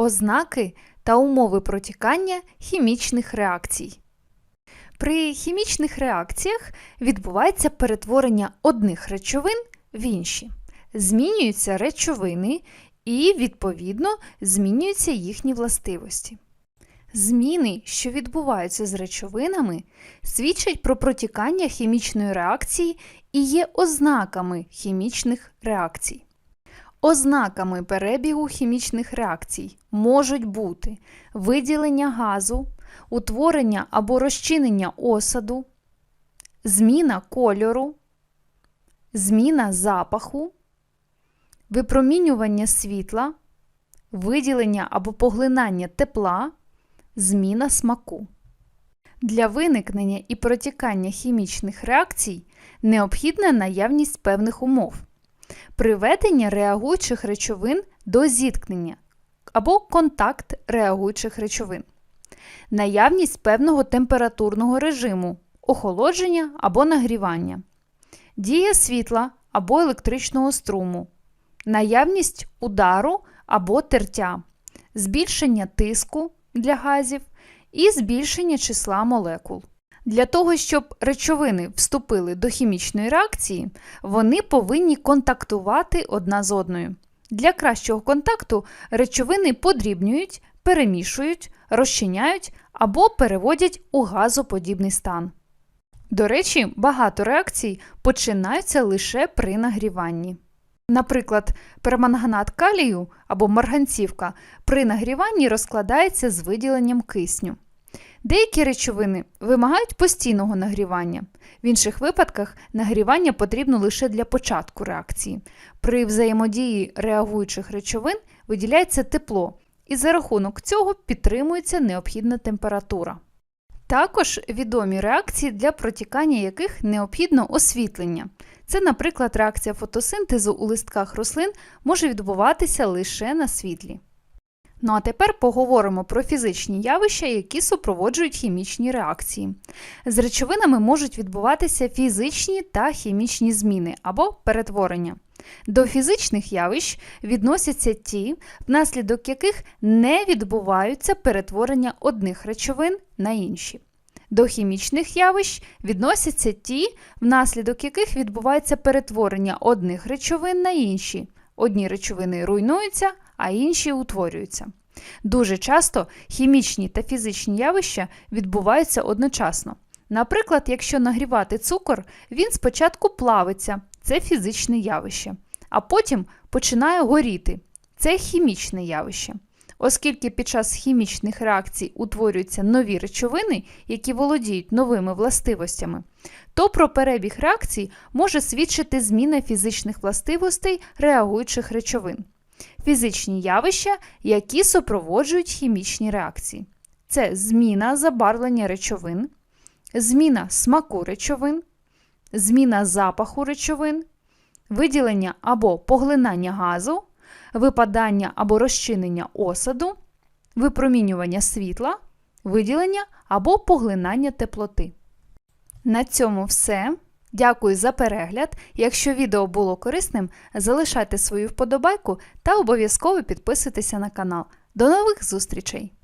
Ознаки та умови протікання хімічних реакцій. При хімічних реакціях відбувається перетворення одних речовин в інші. Змінюються речовини і, відповідно, змінюються їхні властивості. Зміни, що відбуваються з речовинами, свідчать про протікання хімічної реакції і є ознаками хімічних реакцій. Ознаками перебігу хімічних реакцій можуть бути виділення газу, утворення або розчинення осаду, зміна кольору, зміна запаху, випромінювання світла, виділення або поглинання тепла, зміна смаку. Для виникнення і протікання хімічних реакцій необхідна наявність певних умов приведення реагуючих речовин до зіткнення або контакт реагуючих речовин, наявність певного температурного режиму, охолодження або нагрівання, дія світла або електричного струму, наявність удару або тертя, збільшення тиску для газів і збільшення числа молекул. Для того, щоб речовини вступили до хімічної реакції, вони повинні контактувати одна з одною. Для кращого контакту речовини подрібнюють, перемішують, розчиняють або переводять у газоподібний стан. До речі, багато реакцій починаються лише при нагріванні. Наприклад, перманганат калію або марганцівка при нагріванні розкладається з виділенням кисню. Деякі речовини вимагають постійного нагрівання. В інших випадках нагрівання потрібно лише для початку реакції. При взаємодії реагуючих речовин виділяється тепло, і за рахунок цього підтримується необхідна температура. Також відомі реакції, для протікання яких необхідно освітлення. Це, наприклад, реакція фотосинтезу у листках рослин може відбуватися лише на світлі. Ну а тепер поговоримо про фізичні явища, які супроводжують хімічні реакції. З речовинами можуть відбуватися фізичні та хімічні зміни або перетворення. До фізичних явищ відносяться ті, внаслідок яких не відбуваються перетворення одних речовин на інші. До хімічних явищ відносяться ті, внаслідок яких відбувається перетворення одних речовин на інші. Одні речовини руйнуються, а інші утворюються. Дуже часто хімічні та фізичні явища відбуваються одночасно. Наприклад, якщо нагрівати цукор, він спочатку плавиться це фізичне явище, а потім починає горіти це хімічне явище. Оскільки під час хімічних реакцій утворюються нові речовини, які володіють новими властивостями, то про перебіг реакцій може свідчити зміна фізичних властивостей реагуючих речовин. Фізичні явища, які супроводжують хімічні реакції. Це зміна забарвлення речовин, зміна смаку речовин, зміна запаху речовин, виділення або поглинання газу, випадання або розчинення осаду, випромінювання світла, виділення або поглинання теплоти. На цьому все. Дякую за перегляд. Якщо відео було корисним, залишайте свою вподобайку та обов'язково підписуйтеся на канал. До нових зустрічей!